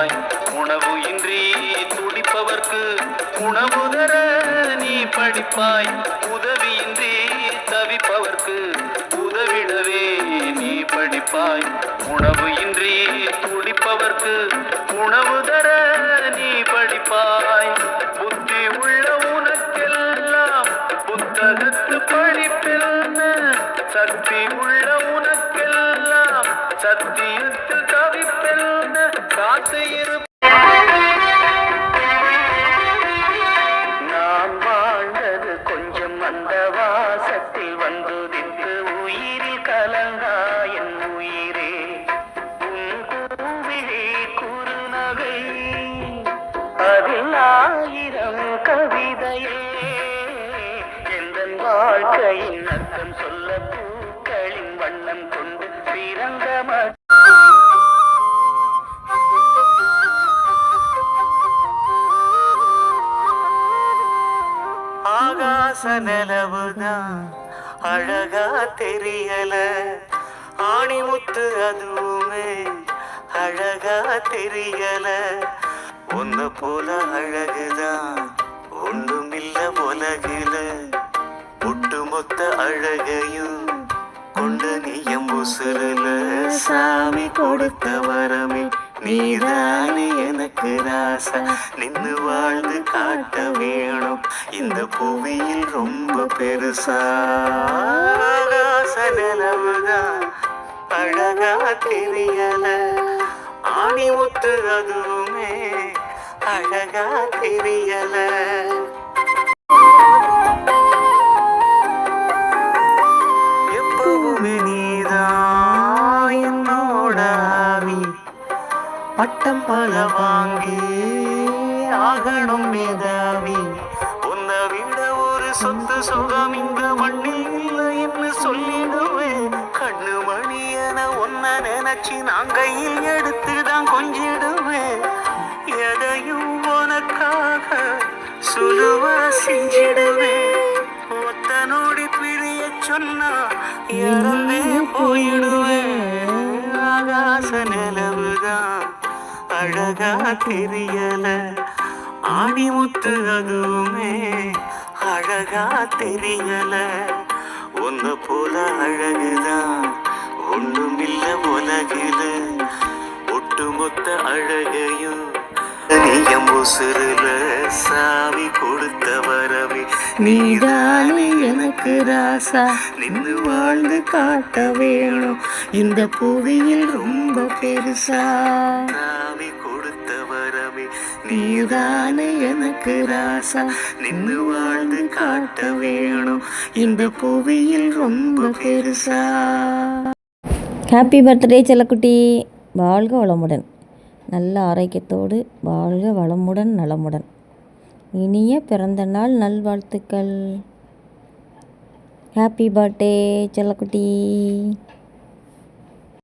உதவிடவே உணவு இன்றி துடிப்பவர்க்கு உணவு தர நீ படிப்பாய். உதவியின்றி தவிப்பவர்க்கு உதவிடவே நீ படிப்பாய். உணவு இன்றி துடிப்பவர்க்கு உணவு தர நீ படிப்பாய். புத்தி உள்ள உனக்கெல்லாம் புத்தகத்து படிப்பில் சக்தி உள்ள உனக்கெல்லாம் சக்தியில் காத்து இரு நான் வாழ்ந்தது கொஞ்சம் அந்த வாசத்தில் வந்துதித்து உயிரில் கலங்கா என் உயிரே. உன் கூவிழி குறுநகை அதில் ஆயிரம் கவிதையே. எந்த வாழ்க்கையின் அர்த்தம் சொல்ல பூக்களின் வண்ணம் கொண்டு பிறந்த ஆகாச நிலவுதான் அழகா தெரியல. ஆணிமுத்து அதுவுமே அழகா தெரியல. உன்ன போல அழகுதான் ஒண்ணுமில்ல உலகில. ஒட்டுமொத்த அழகையும் கொண்டு நீயம் உசுருல. சாமி கொடுத்த வரமே நீதான். எனக்கு ராசா நின்னு வாழ்ந்து காட்ட வேணும். இந்த புவியில் ரொம்ப பெருசா. நிலவுதான் அழகா தெரியல. ஆணி முத்து அதுவுமே அழகா தெரியல. பட்டம் பல வாங்கி ஆகணும் மேதாவி. உன்னை விட ஒரு சொத்து சுகம் இந்த மண்ணில் இல்லைன்னு சொல்லிடுவேன். கண்ணு மணி என உன்னை நினைச்சு நான் கையில் எடுத்து தான் கொஞ்சிடுவேன். எதையும் உனக்காக சுலுவ செஞ்சிடுவேன். ஒத்த நோடி பிரிய சொன்னா இறந்தே போயிடுவேன். ஆகாச நிலவுதான் அழகா தெரியல. ஆணிமுத்து அதுவுமே அழகா தெரியல. உன்ன போல அழகுதான் ஒண்ணுமில்ல உலகில. ஒட்டுமொத்த அழகையும் நீயம் உசுருல சாவி கொடுத்த வரவே. நீதானே எனக்கு ராசா நின்று வாழ்ந்து காட்ட வேணும். இந்த புவியில் ரொம்ப பெருசா. நீதானே எனக்கு ராசா. நின்று வாழ்ந்து காட்ட வேணும். இந்த புவியில் ரொம்ப பெருசா. ஹாப்பி பர்த்டே செல்லக்குட்டி. வாழ்க வளமுடன். நல்ல ஆரோக்கியத்தோடு வாழ்க வளமுடன் நலமுடன். இனிய பிறந்த நாள் நல்வாழ்த்துக்கள். ஹாப்பி பர்த்டே செல்லக்குட்டி.